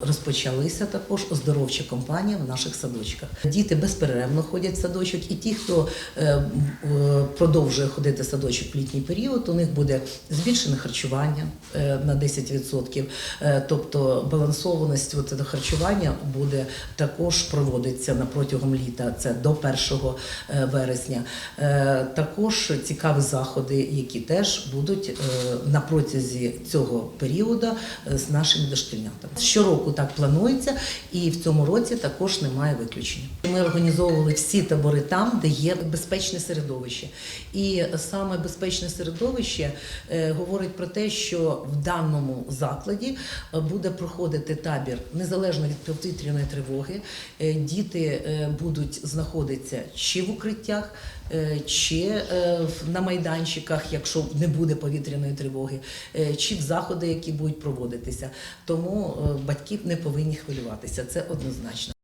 Розпочалися також оздоровчі кампанії в наших садочках. Діти безперервно ходять в садочок, і ті, хто е, е, продовжує ходити в садочок в літній період, у них буде збільшене харчування е, на 10%. Е, тобто балансованість харчування буде також проводиться на протягом літа. Це до 1 е, вересня. Також цікаві заходи, які теж будуть на протязі цього періоду з нашими дошкільнятами. Щороку так планується, і в цьому році також немає виключення. Ми організовували всі табори там, де є безпечне середовище. І саме безпечне середовище е, говорить про те, що в даному закладі е, буде проходити табір незалежно від повітряної тривоги. Е, Діти будуть знаходитися чи в укриттях, чи на майданчиках, якщо не буде повітряної тривоги, чи в заходи, які будуть проводитися. Тому е, батьки не повинні хвилюватися. Це однозначно.